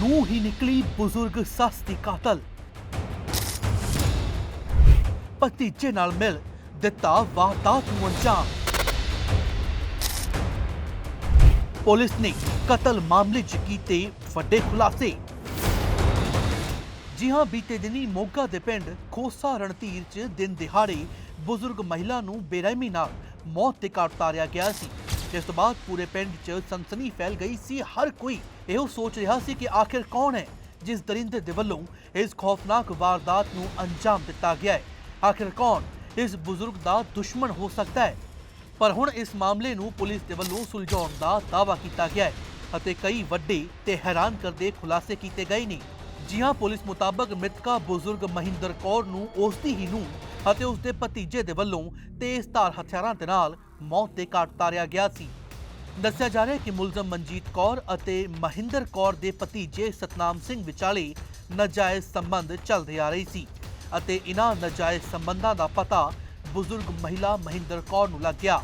ਨੂੰ ਹੀ ਨਿਕਲੀ ਬਜ਼ੁਰਗ ਸੱਸ ਦੀ ਕਾਤਲ। ਭਤੀਜੇ ਨਾਲ ਮਿਲ ਦਿੱਤਾ ਵਾਰਦਾਤ ਨੂੰ ਅੰਜਾਮ। ਪੁਲਿਸ ਨੇ ਕਤਲ ਮਾਮਲੇ 'ਚ ਕੀਤੇ ਵੱਡੇ ਖੁਲਾਸੇ। ਜੀ ਹਾਂ ਬੀਤੇ ਦਿਨੀ ਮੋਗਾ ਦੇ ਪਿੰਡ ਖੋਸਾ ਰਣਧੀਰ 'ਚ ਦਿਨ ਦਿਹਾੜੇ ਬਜ਼ੁਰਗ ਮਹਿਲਾ ਨੂੰ ਬੇਰਹਿਮੀ ਨਾਲ ਮੌਤ ਤੇ ਘਾਟ ਉਤਾਰਿਆ ਗਿਆ ਸੀ। ਜਿਸ ਤੋਂ ਬਾਅਦ ਪੂਰੇ ਪਿੰਡ 'ਚ ਸਨਸਨੀ ਫੈਲ ਗਈ ਸੀ ਹਰ ਕੋਈ ਇਹੋ ਸੋਚ ਰਿਹਾ ਸੀ ਕਿ ਆਖਿਰ ਕੌਣ ਹੈ ਜਿਸ ਦਰਿੰਦੇ ਦੇ ਵੱਲੋਂ ਇਸ ਖੌਫਨਾਕ ਵਾਰਦਾਤ ਨੂੰ ਅੰਜਾਮ ਦਿੱਤਾ ਗਿਆ ਹੈ ਆਖਿਰ ਕੌਣ ਇਸ ਬਜ਼ੁਰਗ ਦਾ ਦੁਸ਼ਮਣ ਹੋ ਸਕਦਾ ਹੈ ਪਰ ਹੁਣ ਇਸ ਮਾਮਲੇ ਨੂੰ ਪੁਲਿਸ ਦੇ ਵੱਲੋਂ ਸੁਲਝਾਉਣ ਦਾ ਦਾਅਵਾ ਕੀਤਾ ਗਿਆ ਹੈ ਅਤੇ ਕਈ ਵੱਡੇ ਤੇ ਹੈਰਾਨ ਕਰਦੇ ਖੁਲਾਸੇ ਕੀਤੇ ਗਏ ਨੇ ਜੀ ਹਾਂ ਪੁਲਿਸ ਮੁਤਾਬਕ ਮ੍ਰਿਤਕਾ ਬਜ਼ੁਰਗ ਮਹਿੰਦਰ ਕੌਰ ਨੂੰ ਉਸ ਦੀ ਹੀ ਨੂੰ ਅਤੇ ਉਸ ਦੇ ਭਤੀਜੇ ਦੇ ਵੱਲੋਂ ਤੇਜ਼ ਧਾਰ ਹਥਿਆਰਾਂ ਦੇ ਨਾਲ ਮੌਤ ਦੇ ਘਾਟ ਉਤਾਰਿਆ ਗਿਆ ਸੀ। ਦੱਸਿਆ ਜਾ ਰਿਹਾ ਹੈ ਕਿ ਮੁਲਜ਼ਮ ਮਨਜੀਤ ਕੌਰ ਅਤੇ ਮਹਿੰਦਰ ਕੌਰ ਦੇ ਭਤੀਜੇ ਸਤਨਾਮ ਸਿੰਘ ਵਿਚਾਲੇ ਨਾਜਾਇਜ਼ ਸੰਬੰਧ ਚੱਲਦੇ ਆ ਰਹੇ ਸੀ ਅਤੇ ਇਨ੍ਹਾਂ ਨਾਜਾਇਜ਼ ਸੰਬੰਧਾਂ ਦਾ ਪਤਾ ਬਜ਼ੁਰਗ ਮਹਿਲਾ ਮਹਿੰਦਰ ਕੌਰ ਨੂੰ ਲੱਗ ਗਿਆ।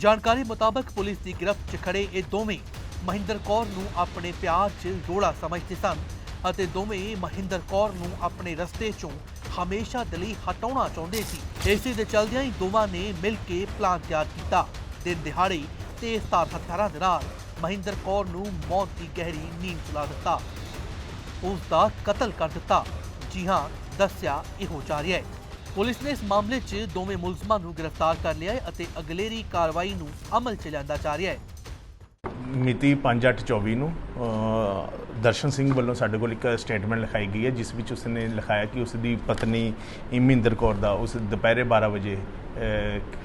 ਜਾਣਕਾਰੀ ਮੁਤਾਬਕ ਪੁਲਿਸ ਦੀ ਗ੍ਰਿਫਤ 'ਚ ਖੜੇ ਇਹ ਦੋਵੇਂ ਮਹਿੰਦਰ ਕੌਰ ਨੂੰ ਆਪਣੇ ਪਿਆਰ 'ਚ ਰੋੜਾ ਸਮਝਦੇ ਸਨ ਅਤੇ ਦੋਵੇਂ ਮਹਿੰਦਰ ਕੌਰ ਨੂੰ ਆਪਣੇ ਰਸਤੇ 'ਚੋਂ ਹਮੇਸ਼ਾ ਦੇ ਲਈ ਹਟਾਉਣਾ ਚਾਹੁੰਦੇ ਸੀ। ਇਸੇ ਦੇ ਚਲਦਿਆਂ ਹੀ ਦੋਵਾਂ ਨੇ ਮਿਲ ਕੇ ਪਲਾਨ ਤਿਆਰ ਕੀਤਾ। ਦਿਨ ਦਿਹਾੜੇ ਤੇਜ਼ਧਾਰ ਹਥਿਆਰਾਂ ਦੇ ਨਾਲ ਮਹਿੰਦਰ ਕੌਰ ਨੂੰ ਮੌਤ ਦੀ ਗਹਿਰੀ ਨੀਂਦ ਸੁਲਾ ਦਿੱਤਾ। ਉਸ ਦਾ ਕਤਲ ਕਰ ਦਿੱਤਾ। ਜੀ ਹਾਂ, ਦੱਸਿਆ ਇਹੋ ਜਾ ਰਿਹਾ ਹੈ। ਪੁਲਿਸ ਨੇ ਇਸ ਮਾਮਲੇ 'ਚ ਦੋਵੇਂ ਮੁਲਜ਼ਮਾਂ ਨੂੰ ਗ੍ਰਿਫਤਾਰ ਕਰ ਲਿਆ ਹੈ ਅਤੇ ਅਗਲੇਰੀ ਕਾਰਵਾਈ ਨੂੰ ਅਮਲ 'ਚ ਲਿਆਂਦਾ ਜਾ ਰਿਹਾ ਹੈ। ਮਿਤੀ 5/8/24 ਨੂੰ ਦਰਸ਼ਨ ਸਿੰਘ ਵੱਲੋਂ ਸਾਡੇ ਕੋਲ ਇੱਕ ਸਟੇਟਮੈਂਟ ਲਿਖਾਈ ਗਈ ਹੈ, ਜਿਸ ਵਿੱਚ ਉਸਨੇ ਲਿਖਾਇਆ ਕਿ ਉਸ ਦੀ ਪਤਨੀ ਇਮਿੰਦਰ ਕੌਰ ਦਾ ਉਸ ਦੁਪਹਿਰੇ 12 ਵਜੇ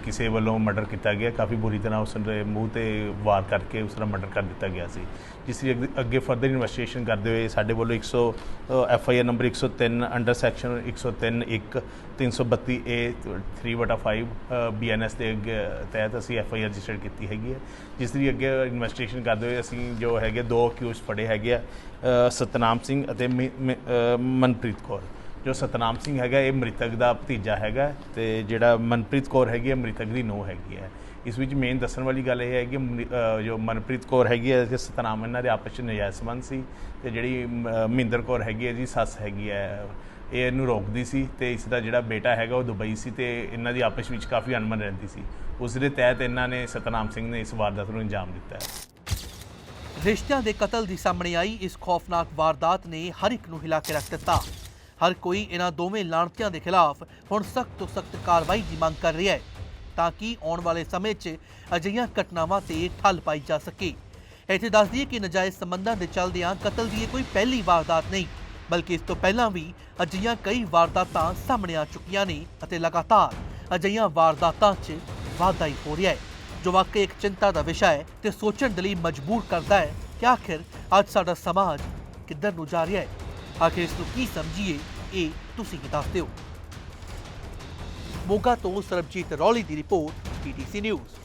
ਕਿਸੇ ਵੱਲੋਂ ਮਰਡਰ ਕੀਤਾ ਗਿਆ। ਕਾਫੀ ਬੁਰੀ ਤਰ੍ਹਾਂ ਉਸ ਦੇ ਮੂੰਹ ਤੇ ਵਾਰ ਕਰਕੇ ਉਸ ਦਾ ਮਰਡਰ ਕਰ ਦਿੱਤਾ ਗਿਆ ਸੀ। ਜਿਸ ਦੀ ਅੱਗੇ- ਅੱਗੇ ਫਰਦਰ ਇਨਵੈਸਟੀਗੇਸ਼ਨ ਕਰਦੇ ਹੋਏ ਸਾਡੇ ਵੱਲੋਂ 100 F I R number 103 under section 103 1 332 A 3/5 B N S ਦੇ ਅੱਗੇ ਤਹਿਤ ਅਸੀਂ ਐਫ ਆਈ ਆਰ ਰਜਿਸਟਰ ਕੀਤੀ ਹੈਗੀ ਹੈ। ਜਿਸ ਦੀ ਅੱਗੇ ਇਨਵੈਸਟੀਗੇਸ਼ਨ ਕਰਦੇ ਹੋਏ ਅਸੀਂ ਜੋ ਹੈਗੇ ਦੋ ਅਕਿਊਜ਼ ਫੜੇ ਹੈਗੇ ਆ ਸਤਨਾਮ ਸਿੰਘ ਅਤੇ ਮਿ- ਮਨਪ੍ਰੀਤ ਕੌਰ। ਜੋ ਸਤਨਾਮ ਸਿੰਘ ਹੈਗਾ, ਇਹ ਮ੍ਰਿਤਕ ਦਾ ਭਤੀਜਾ ਹੈਗਾ ਤੇ ਜਿਹੜਾ ਮਨਪ੍ਰੀਤ ਕੌਰ ਹੈਗੀ ਹੈ, ਮ੍ਰਿਤਕ ਦੀ ਨੂੰਹ ਹੈਗੀ ਹੈ। ਇਸ ਵਿੱਚ ਮੇਨ ਦੱਸਣ ਵਾਲੀ ਗੱਲ ਇਹ ਹੈ ਕਿ ਮ੍ਰਿ- ਜੋ ਮਨਪ੍ਰੀਤ ਕੌਰ ਹੈਗੀ ਹੈ, ਤੇ ਸਤਨਾਮ ਇਹਨਾਂ ਦੇ ਆਪਸ ਵਿੱਚ ਨਜਾਇਜ਼ ਸੰਬੰਧ ਸੀ ਤੇ ਜਿਹੜੀ ਮ- ਮਹਿੰਦਰ ਕੌਰ ਹੈਗੀ ਹੈ ਜੀ, ਸੱਸ ਹੈਗੀ ਹੈ। ਇਹ ਇਹਨੂੰ ਰੋਕਦੀ ਸੀ ਤੇ ਇਸ ਦਾ ਜਿਹੜਾ ਬੇਟਾ ਹੈਗਾ ਉਹ ਦੁਬਈ ਸੀ ਤੇ ਇਹਨਾਂ ਦੀ ਆਪਸ ਵਿੱਚ ਕਾਫੀ ਅਣਮਨ ਰਹਿੰਦੀ ਸੀ। ਉਸ ਦੇ ਤਹਿਤ ਇਹਨਾਂ ਨੇ ਸਤਨਾਮ ਸਿੰਘ ਨੇ ਇਸ ਵਾਰਦਾਤ ਨੂੰ ਅੰਜਾਮ ਦਿੱਤਾ ਹੈ। ਰਿਸ਼ਤਿਆਂ ਦੇ ਕਤਲ ਦੀ ਸਾਹਮਣੇ ਆਈ ਇਸ ਖੌਫਨਾਕ ਵਾਰਦਾਤ ਨੇ ਹਰ ਇੱਕ ਨੂੰ ਹਿਲਾ ਕੇ ਰੱਖ ਦਿੱਤਾ। ਹਰ ਕੋਈ ਇਹਨਾਂ ਦੋਵੇਂ ਲਾਣਤਿਆਂ ਦੇ ਖਿਲਾਫ ਹੁਣ ਸਖਤ ਤੋਂ ਸਖਤ ਕਾਰਵਾਈ ਦੀ ਮੰਗ ਕਰ ਰਿਹਾ ਹੈ ਤਾਂ ਕਿ ਆਉਣ ਵਾਲੇ ਸਮੇਂ 'ਚ ਅਜਿਹੀਆਂ ਘਟਨਾਵਾਂ ਤੇ ਠੱਲ ਪਾਈ ਜਾ ਸਕੇ। ਇੱਥੇ ਦੱਸ ਦਈਏ ਕਿ ਨਜਾਇਜ਼ ਸੰਬੰਧਾਂ ਦੇ ਚੱਲਦਿਆਂ ਕਤਲ ਦੀ ਇਹ ਕੋਈ ਪਹਿਲੀ ਵਾਰਦਾਤ ਨਹੀਂ, ਬਲਕਿ ਇਸ ਤੋਂ ਪਹਿਲਾਂ ਵੀ ਅਜਿਹੀਆਂ ਕਈ ਵਾਰਦਾਤਾਂ ਸਾਹਮਣੇ ਆ ਚੁੱਕੀਆਂ ਨੇ ਅਤੇ ਲਗਾਤਾਰ ਅਜਿਹੀਆਂ ਵਾਰਦਾਤਾਂ 'ਚ ਵਾਧਾ ਹੀ ਹੋ ਰਿਹਾ ਹੈ, ਜੋ ਵਾਕਈ ਇੱਕ ਚਿੰਤਾ ਦਾ ਵਿਸ਼ਾ ਹੈ ਤੇ ਸੋਚਣ ਦੇ ਲਈ ਮਜਬੂਰ ਕਰਦਾ ਹੈ ਕਿ ਆਖਿਰ ਅੱਜ ਸਾਡਾ ਸਮਾਜ ਕਿੱਧਰ ਨੂੰ ਜਾ ਰਿਹਾ ਹੈ। ਆਖਿਰ ਇਸ ਨੂੰ ਕੀ ਸਮਝੀਏ, ਇਹ ਤੁਸੀਂ ਹੀ ਦੱਸ ਦਿਓ ਮੋਗਾ ਤੋਂ ਸਰਬਜੀਤ ਰੌਲੀ ਦੀ ਰਿਪੋਰਟ ਪੀਟੀਸੀ ਨਿਊਜ਼।